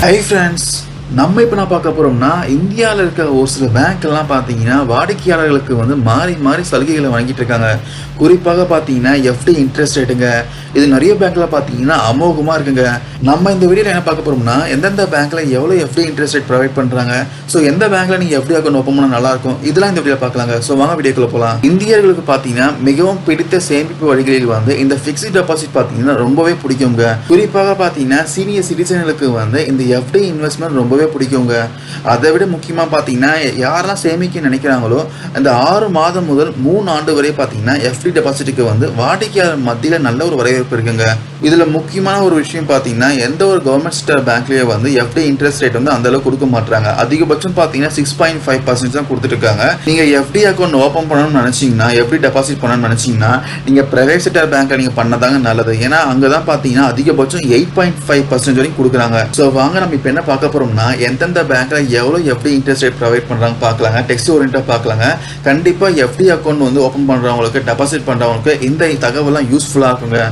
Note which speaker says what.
Speaker 1: hey friends. நம்ம இப்போ நான் பார்க்க போகிறோம்னா இந்தியாவில் இருக்க ஒரு சில பேங்க்லாம் பார்த்தீங்கன்னா வாடிக்கையாளர்களுக்கு வந்து மாறி மாறி சலுகைகளை வாங்கிட்டு இருக்காங்க. குறிப்பாக பார்த்தீங்கன்னா எஃப்டி இன்ட்ரெஸ்ட் ரேட்டுங்க இது நிறைய பேங்க்ல பார்த்தீங்கன்னா அமோகமாக இருக்குங்க. நம்ம இந்த வீடியோவில் என்ன பார்க்க போகிறோம்னா எந்தெந்த பேங்க்ல எவ்வளோ எஃப்டி இன்ட்ரெஸ்ட் ரேட் ப்ரொவைட் பண்ணுறாங்க ஸோ எந்த பேங்க்ல நீங்கள் எஃப்டி அக்கௌண்ட் ஓப்பன் பண்ணால் நல்லா இருக்கும்? இதெல்லாம் இந்த வீடியோ பார்க்கலாங்க. ஸோ வாங்க வீடியோக்குள்ள போகலாம் இந்தியர்களுக்கு பார்த்தீங்கன்னா மிகவும் பிடித்த சேமிப்பு வழிகளில் வந்து இந்த ஃபிக்ஸ்ட் டெபாசிட் பார்த்தீங்கன்னா ரொம்பவே பிடிக்குங்க. குறிப்பாக பார்த்தீங்கன்னா சீனியர் சிட்டிசன்களுக்கு வந்து இந்த எஃப்டி இன்வெஸ்ட்மெண்ட் ரொம்ப ரொம்பவே பிடிக்குங்க. அதை விட முக்கியமாக பார்த்தீங்கன்னா யாரெல்லாம் சேமிக்க நினைக்கிறாங்களோ அந்த ஆறு மாதம் முதல் மூணு ஆண்டு வரை பார்த்தீங்கன்னா எஃப்டி டெபாசிட்டுக்கு வந்து வாடிக்கையாளர் மத்தியில் நல்ல ஒரு வரவேற்பு இருக்குங்க. இதில் முக்கியமான ஒரு விஷயம் பார்த்தீங்கன்னா எந்த ஒரு கவர்மெண்ட் ஸ்டார் பேங்க்லேயே வந்து எஃப்டி இன்ட்ரெஸ்ட் ரேட் வந்து அந்தளவு கொடுக்க மாட்டாங்க அதிகபட்சம் பார்த்தீங்கன்னா சிக்ஸ் பாயிண்ட் ஃபைவ் பர்சன்ட் தான் கொடுத்துட்டு இருக்காங்க நீங்கள் எஃப்டி அக்கௌண்ட் ஓப்பன் பண்ணணும்னு நினச்சிங்கன்னா எஃப்டி டெபாசிட் பண்ணணும்னு நினச்சிங்கன்னா நீங்கள் பிரைவேட் செக்டர் பேங்க்கில் நீங்கள் பண்ணதாங்க நல்லது. ஏன்னா அங்கே தான் பார்த்தீங்கன்னா அதிகபட்சம் எயிட் பாயிண்ட் ஃபைவ் பர்சன்ட் வரைக்கும் கொடுக்குறாங்க. ஸோ வாங்க நம்ம இப்போ என்ன பார்க்க போகிறோம்னா எந்தெந்த பேங்க்கில் எவ்வளோ எஃப்டி இன்ட்ரெஸ்ட் ரேட் ப்ரொவைட் பண்ணுறாங்க பார்க்கலாங்க. டெக்ஸ்ட் ஓரியண்டாக பார்க்கலாங்க. கண்டிப்பாக எஃப்டி அக்கௌண்ட் வந்து ஓப்பன் பண்ணுறவங்களுக்கு டெபாசிட் பண்ணுறவங்களுக்கு இந்த தகவலாம் யூஸ்ஃபுல்லாக இருக்குங்க.